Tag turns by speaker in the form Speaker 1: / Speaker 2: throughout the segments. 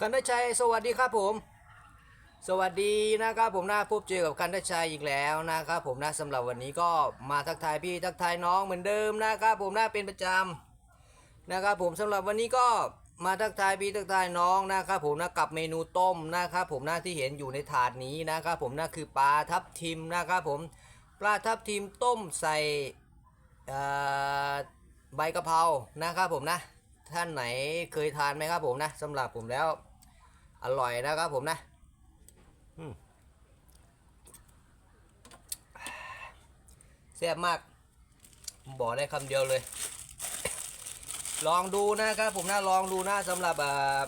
Speaker 1: คันทชัยสวัสดีครับผม สวัสดีนะครับผมนะพบเจอกับคันทชัยอีกแล้วนะครับผมนะสำหรับวันนี้ก็มาทักทายพี่ทักทายน้องเหมือนเดิมนะครับผมนะเป็นประจำนะครับผมสำหรับวันนี้ก็มาทักทายพี่ทักทายน้องนะครับผมนะกับเมนูต้มนะครับผมนะที่เห็นอยู่ในถาดนี้นะครับผมนะคือปลาทับทิมนะครับผมปลาทับทิมต้มใส่ใบกะเพรานะครับผมนะท่านไหนเคยทานไหมครับผมนะสำหรับผมแล้ว อร่อยนะครับผมนะอืมแซ่บมากผมบอกได้คำเดียวเลย ลองดูนะครับผมนะลองดูนะสำหรับอ่า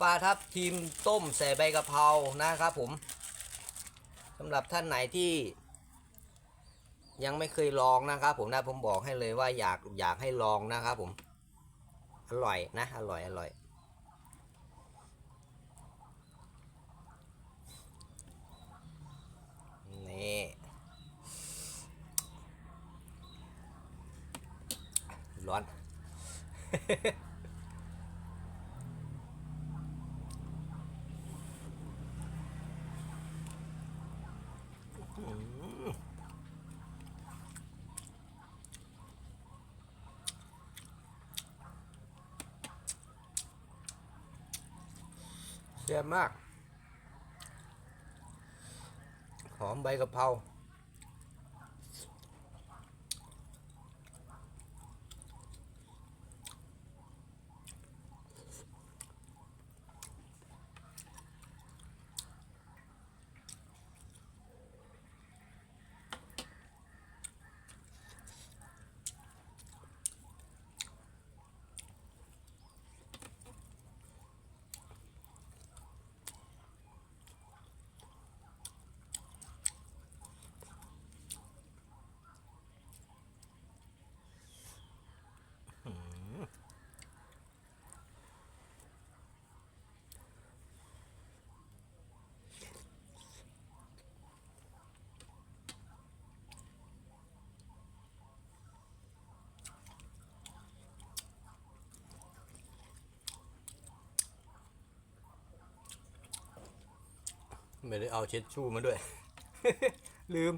Speaker 1: ปลาทับทิมต้มใส่ใบกะเพรานะครับผมสำหรับท่านไหนที่ยังไม่เคยลองนะครับผมนะผมบอกให้เลยว่าอยากอยากให้ลองนะครับผม อร่อยนะ อร่อยอร่อย นี่ร้อน แซ่บมาก หอมใบกะเพรา ไม่ได้เอาเช็ดชู่มาด้วย ลืม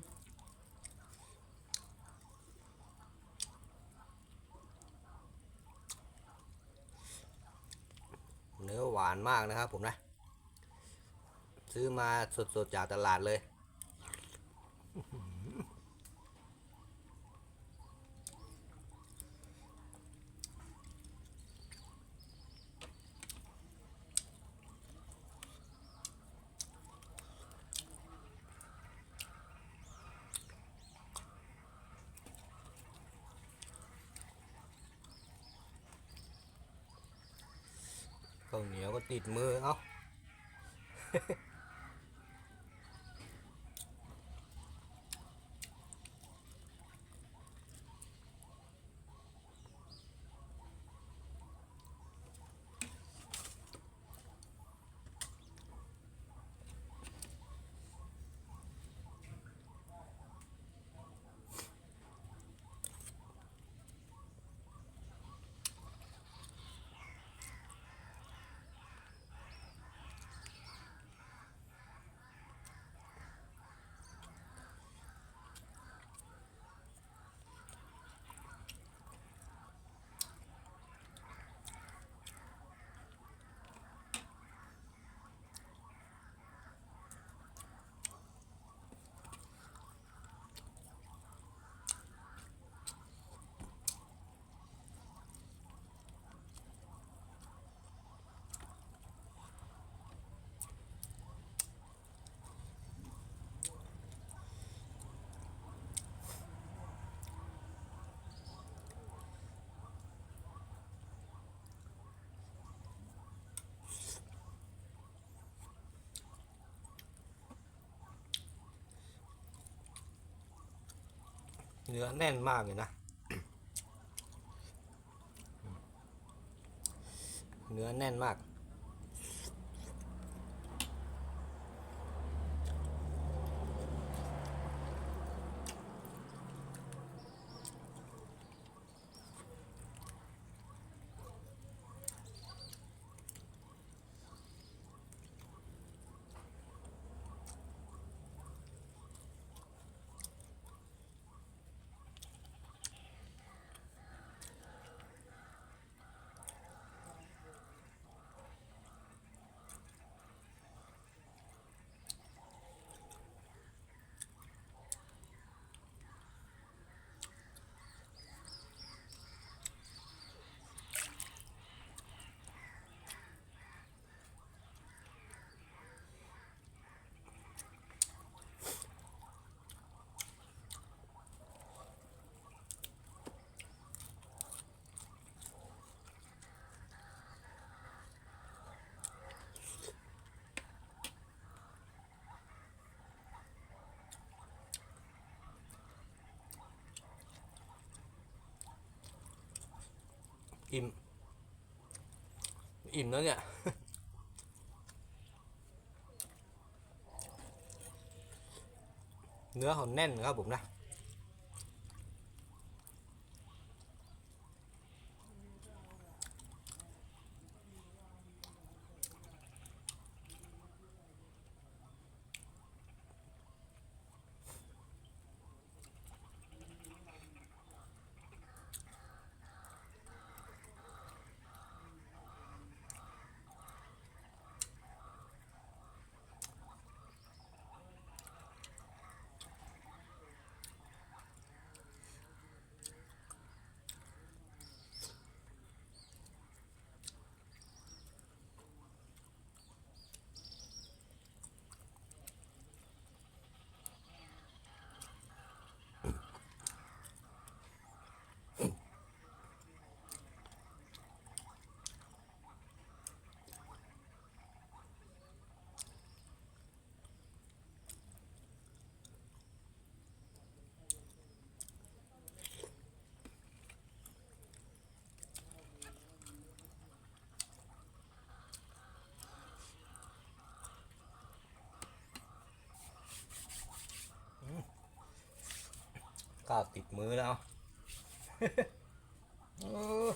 Speaker 1: เนื้อหวานมากนะครับผมนะ ซื้อมาสดๆจากตลาดเลย ข้าว เหนียวก็ติดมือเอ้า เนื้อแน่นมากเลยนะ เนื้อแน่นมาก อิ่ม อิ่มแล้วเนี่ย เนื้อเขาแน่นครับผมนะ ข้าวติดมือแล้วออ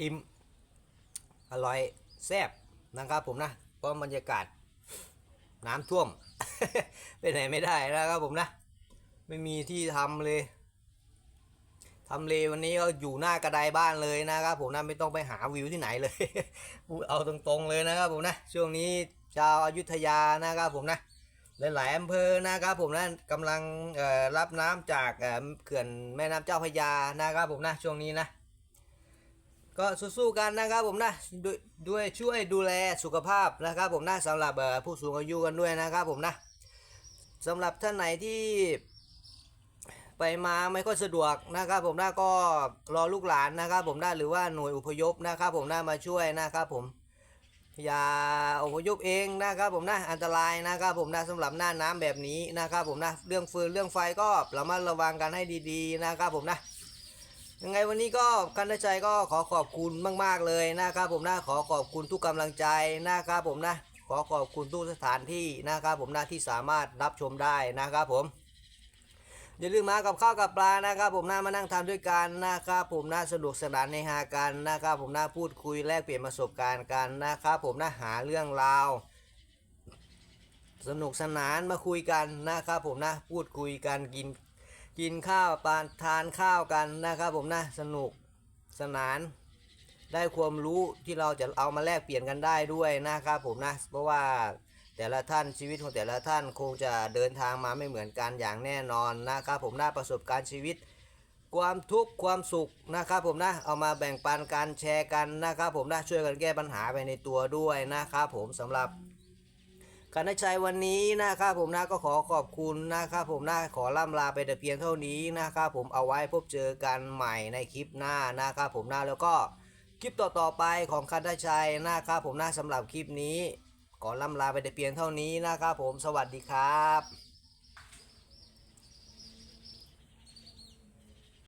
Speaker 1: อิ่มอร่อยแซ่บ นะครับผมนะเพราะบรรยากาศน้ำท่วม ไปไหนไม่ได้นะครับผมนะ ไม่มีที่ทำเลยทำเลวันนี้ก็อยู่หน้ากระไดบ้านเลยนะครับผมนะไม่ต้องไปหาวิวที่ไหนเลยพูดเอาตรงๆเลยนะครับผมนะช่วงนี้ชาวอายุทยานะครับผมนะหลายๆอำเภอนะครับผมนะกำลังรับน้ำจากเอ่อเขื่อนแม่น้ำเจ้าพระยานะครับผมนะช่วงนี้นะ ก็สู้ๆกันนะครับผมนะด้วยด้วยช่วยดูแลสุขภาพนะครับ ผมนะสำหรับผู้สูงอายุกันด้วยนะครับผมนะสำหรับท่านไหนที่ไปมาไม่ค่อยสะดวกนะครับ ผมนะก็รอลูกหลานนะครับ ผมนะหรือว่าหน่วยอพยพนะครับ ผมนะมาช่วยนะครับผมอย่าอพยพเองนะครับผมนะอันตรายนะครับผมนะสำหรับหน้าน้ำแบบนี้นะครับผมนะเรื่องฟืนเรื่องไฟก็ระมัดระวังกันให้ดี ๆ นะครับผมนะ ยังไงวันนี้ก็กันตชัยก็ขอขอบคุณมาก ๆเลยนะครับผมนะขอขอบคุณทุกกำลังใจนะครับผมนะขอขอบคุณทุกสถานที่นะครับผมนะที่สามารถรับชมได้นะครับผมอย่าลืมมากับข้าวกับปลานะครับ ผมนะมานั่งทาด้วยกันนะครับผมนะสนุกสนานในหากันนะครับผมนะพูดคุยแลกเปลี่ยนประสบการณ์กันนะครับผมนะหาเรื่องราวสนุกสนานมาคุยกันนะครับผมนะพูดคุยกันกิน กินข้าวปานทานข้าวกันนะครับผมนะสนุกสนาน ได้ความรู้ที่เราจะเอามาแลกเปลี่ยนกันได้ด้วยนะครับผมนะเพราะว่าแต่ละท่านชีวิตของแต่ละท่านคงจะเดินทางมาไม่เหมือนกันอย่างแน่นอนนะครับผมนะประสบการณ์ชีวิต ความทุกข์ความสุขนะครับผมนะเอามาแบ่งปันกันแชร์กันนะครับผมนะช่วยกันแก้ปัญหาไปในตัวด้วยนะครับผมสำหรับ กันชัยวันนี้นะครับผมนะก็ขอขอบคุณนะครับผมนะขอล่ำลาไปแต่เพียงเท่านี้นะครับผมเอาไว้พบเจอกันใหม่ในคลิปหน้านะครับผมนะแล้วก็คลิปต่อๆไปของกันชัยนะครับผมนะสำหรับคลิปนี้ ขอล่ำลาไปแต่เพียงเท่านี้นะครับผมสวัสดีครับ